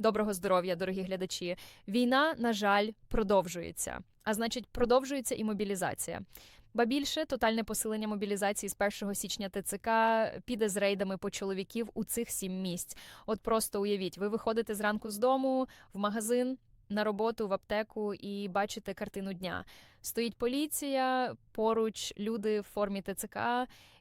Доброго здоров'я, дорогі глядачі. Війна, на жаль, продовжується. А значить, продовжується і мобілізація. Ба більше тотальне посилення мобілізації з 1 січня ТЦК піде з рейдами по чоловіків у цих сім місць. От просто уявіть, ви виходите зранку з дому в магазин. На роботу в аптеку і бачите картину дня. Стоїть поліція, поруч люди в формі ТЦК,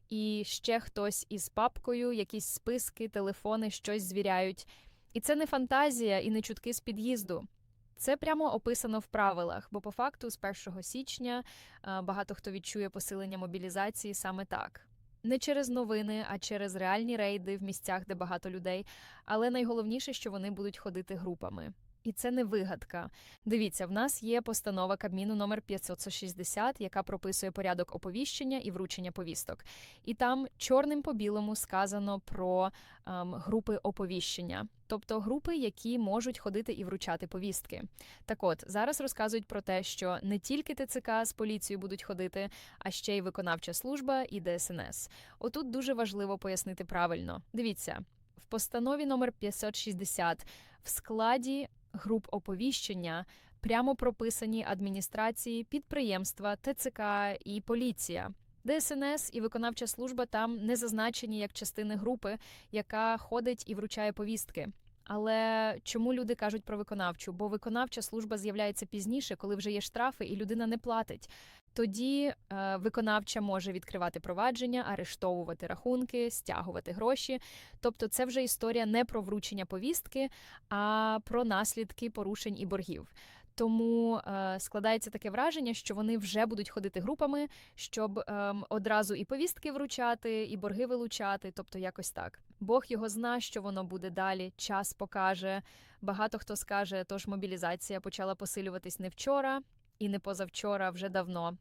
і ще хтось із папкою, якісь списки, телефони, щось звіряють. І це не фантазія і не чутки з під'їзду. Це прямо описано в правилах, бо по факту з 1 січня е, багато хто відчує посилення мобілізації саме так. Не через новини, а через реальні рейди в місцях, де багато людей. Але найголовніше, що вони будуть ходити групами. І це не вигадка. Дивіться, в нас є постанова Кабміну номер 560, яка прописує порядок оповіщення і вручення повісток. І там чорним по білому сказано про ем, групи оповіщення, тобто групи, які можуть ходити і вручати повістки. Так от зараз розказують про те, що не тільки ТЦК з поліцією будуть ходити, а ще й виконавча служба і ДСНС. Отут дуже важливо пояснити правильно. Дивіться. В постанові номер 560 в складі груп оповіщення прямо прописані адміністрації, підприємства, ТЦК і поліція. ДСНС і виконавча служба там не зазначені як частини групи, яка ходить і вручає повістки. Але чому люди кажуть про виконавчу? Бо виконавча служба з'являється пізніше, коли вже є штрафи, і людина не платить. Тоді е, виконавча може відкривати провадження, арештовувати рахунки, стягувати гроші. Тобто, це вже історія не про вручення повістки, а про наслідки порушень і боргів. Тому е, складається таке враження, що вони вже будуть ходити групами, щоб е, одразу і повістки вручати, і борги вилучати, тобто якось так. Бог його зна, що воно буде далі. Час покаже. Багато хто скаже, тож мобілізація почала посилюватись не вчора і не позавчора, вже давно.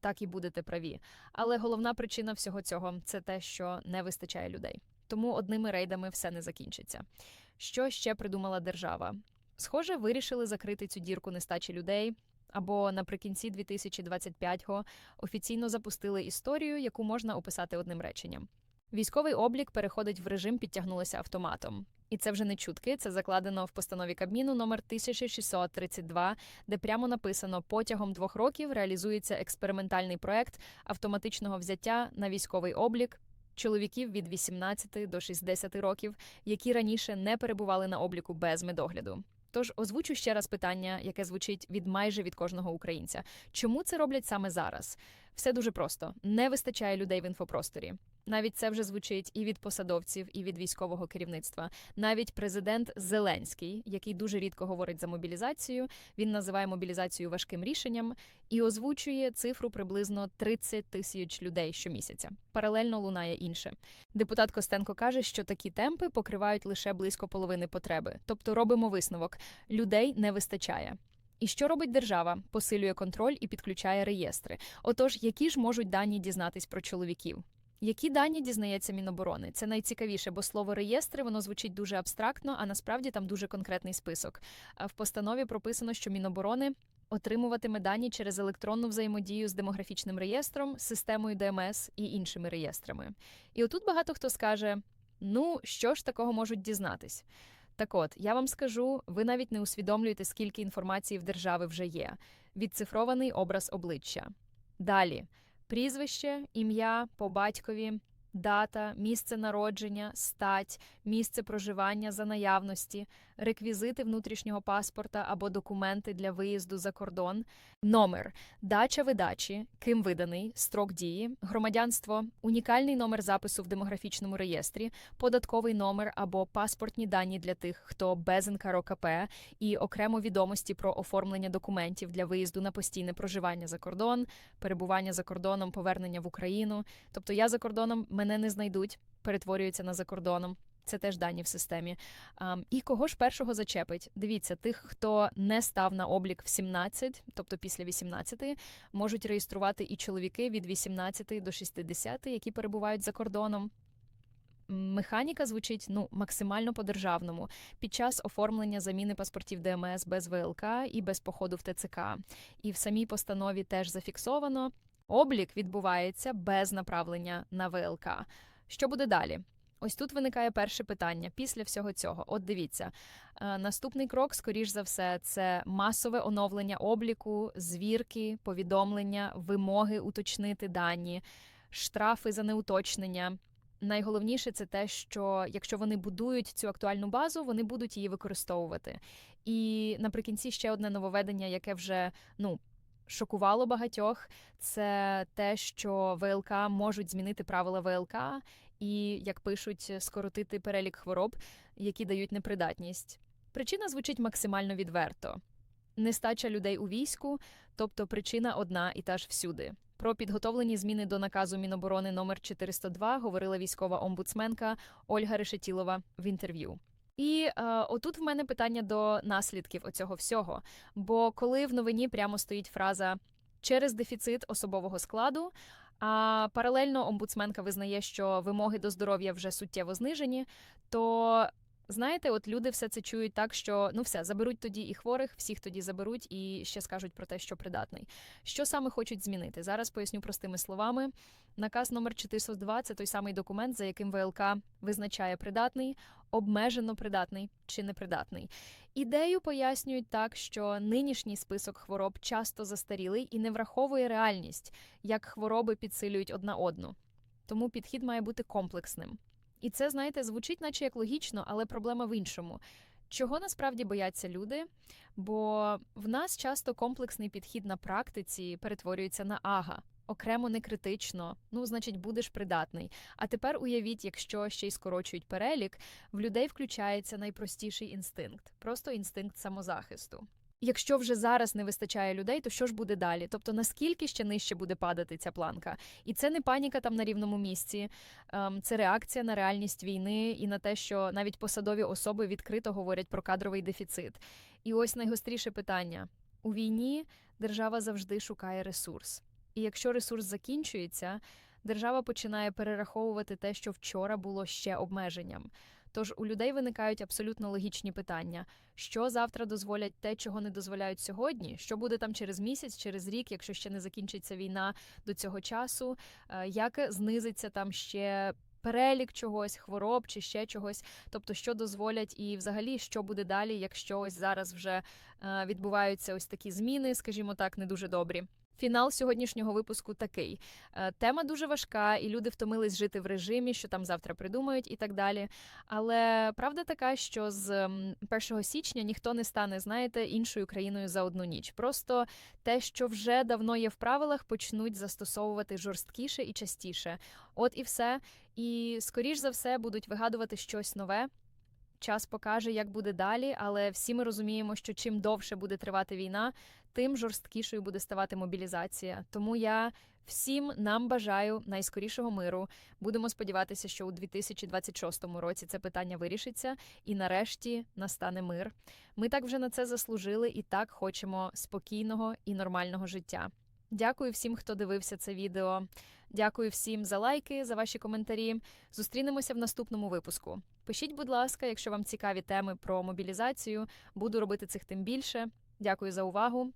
Так і будете праві. Але головна причина всього цього це те, що не вистачає людей. Тому одними рейдами все не закінчиться. Що ще придумала держава? Схоже, вирішили закрити цю дірку нестачі людей. Або наприкінці 2025-го офіційно запустили історію, яку можна описати одним реченням. Військовий облік переходить в режим підтягнулося автоматом. І це вже не чутки, це закладено в постанові Кабміну номер 1632, де прямо написано: потягом двох років реалізується експериментальний проект автоматичного взяття на військовий облік чоловіків від 18 до 60 років, які раніше не перебували на обліку без медогляду. Тож озвучу ще раз питання, яке звучить від майже від кожного українця: чому це роблять саме зараз? Все дуже просто: не вистачає людей в інфопросторі. Навіть це вже звучить і від посадовців, і від військового керівництва. Навіть президент Зеленський, який дуже рідко говорить за мобілізацію, він називає мобілізацію важким рішенням і озвучує цифру приблизно 30 тисяч людей щомісяця. Паралельно лунає інше. Депутат Костенко каже, що такі темпи покривають лише близько половини потреби, тобто робимо висновок: людей не вистачає. І що робить держава? Посилює контроль і підключає реєстри. Отож, які ж можуть дані дізнатись про чоловіків? Які дані дізнається Міноборони? Це найцікавіше, бо слово реєстри воно звучить дуже абстрактно, а насправді там дуже конкретний список. В постанові прописано, що Міноборони отримуватиме дані через електронну взаємодію з демографічним реєстром, системою ДМС і іншими реєстрами. І отут багато хто скаже: ну що ж такого можуть дізнатись? Так от, я вам скажу, ви навіть не усвідомлюєте, скільки інформації в держави вже є. Відцифрований образ обличчя. Далі прізвище, ім'я по батькові, дата, місце народження, стать, місце проживання за наявності, реквізити внутрішнього паспорта або документи для виїзду за кордон, номер, дача видачі, ким виданий, строк дії, громадянство, унікальний номер запису в демографічному реєстрі, податковий номер або паспортні дані для тих, хто без НКРОКП, і окремо відомості про оформлення документів для виїзду на постійне проживання за кордон, перебування за кордоном, повернення в Україну. Тобто я за кордоном мене не знайдуть, перетворюються на за кордоном. Це теж дані в системі. Um, і кого ж першого зачепить? Дивіться, тих, хто не став на облік в 17, тобто після 18, можуть реєструвати і чоловіки від 18 до 60, які перебувають за кордоном. Механіка звучить ну максимально по-державному під час оформлення заміни паспортів ДМС без ВЛК і без походу в ТЦК. І в самій постанові теж зафіксовано. Облік відбувається без направлення на ВЛК. Що буде далі? Ось тут виникає перше питання після всього цього. От дивіться, е, наступний крок, скоріш за все, це масове оновлення обліку, звірки, повідомлення, вимоги уточнити дані, штрафи за неуточнення. Найголовніше це те, що якщо вони будують цю актуальну базу, вони будуть її використовувати. І наприкінці ще одне нововведення, яке вже ну шокувало багатьох, це те, що ВЛК можуть змінити правила ВЛК і, як пишуть, скоротити перелік хвороб, які дають непридатність. Причина звучить максимально відверто: нестача людей у війську, тобто причина одна і та ж всюди. Про підготовлені зміни до наказу Міноборони номер 402 говорила військова омбудсменка Ольга Решетілова в інтерв'ю. І е, отут в мене питання до наслідків оцього всього. Бо коли в новині прямо стоїть фраза через дефіцит особового складу, а паралельно омбудсменка визнає, що вимоги до здоров'я вже суттєво знижені, то знаєте, от люди все це чують так, що ну все заберуть тоді і хворих, всіх тоді заберуть і ще скажуть про те, що придатний. Що саме хочуть змінити? Зараз поясню простими словами. Наказ номер 402 – це той самий документ, за яким ВЛК визначає придатний, обмежено придатний чи непридатний. Ідею пояснюють так, що нинішній список хвороб часто застарілий і не враховує реальність, як хвороби підсилюють одна одну. Тому підхід має бути комплексним. І це, знаєте, звучить, наче як логічно, але проблема в іншому. Чого насправді бояться люди? Бо в нас часто комплексний підхід на практиці перетворюється на ага. Окремо не критично, ну, значить, будеш придатний. А тепер уявіть, якщо ще й скорочують перелік, в людей включається найпростіший інстинкт просто інстинкт самозахисту. Якщо вже зараз не вистачає людей, то що ж буде далі? Тобто наскільки ще нижче буде падати ця планка? І це не паніка там на рівному місці, ем, це реакція на реальність війни і на те, що навіть посадові особи відкрито говорять про кадровий дефіцит. І ось найгостріше питання: у війні держава завжди шукає ресурс. І якщо ресурс закінчується, держава починає перераховувати те, що вчора було ще обмеженням. Тож у людей виникають абсолютно логічні питання: що завтра дозволять те, чого не дозволяють сьогодні? Що буде там через місяць, через рік, якщо ще не закінчиться війна до цього часу? Е, Як знизиться там ще? Перелік чогось, хвороб чи ще чогось, тобто що дозволять, і взагалі що буде далі, якщо ось зараз вже е, відбуваються ось такі зміни, скажімо так, не дуже добрі. Фінал сьогоднішнього випуску такий: Е, тема дуже важка, і люди втомились жити в режимі, що там завтра придумають, і так далі. Але правда така, що з 1 січня ніхто не стане, знаєте, іншою країною за одну ніч. Просто те, що вже давно є в правилах, почнуть застосовувати жорсткіше і частіше. От і все. І скоріш за все будуть вигадувати щось нове. Час покаже, як буде далі, але всі ми розуміємо, що чим довше буде тривати війна, тим жорсткішою буде ставати мобілізація. Тому я всім нам бажаю найскорішого миру. Будемо сподіватися, що у 2026 році це питання вирішиться, і нарешті настане мир. Ми так вже на це заслужили і так хочемо спокійного і нормального життя. Дякую всім, хто дивився це відео. Дякую всім за лайки, за ваші коментарі. Зустрінемося в наступному випуску. Пишіть, будь ласка, якщо вам цікаві теми про мобілізацію. Буду робити цих тим більше. Дякую за увагу.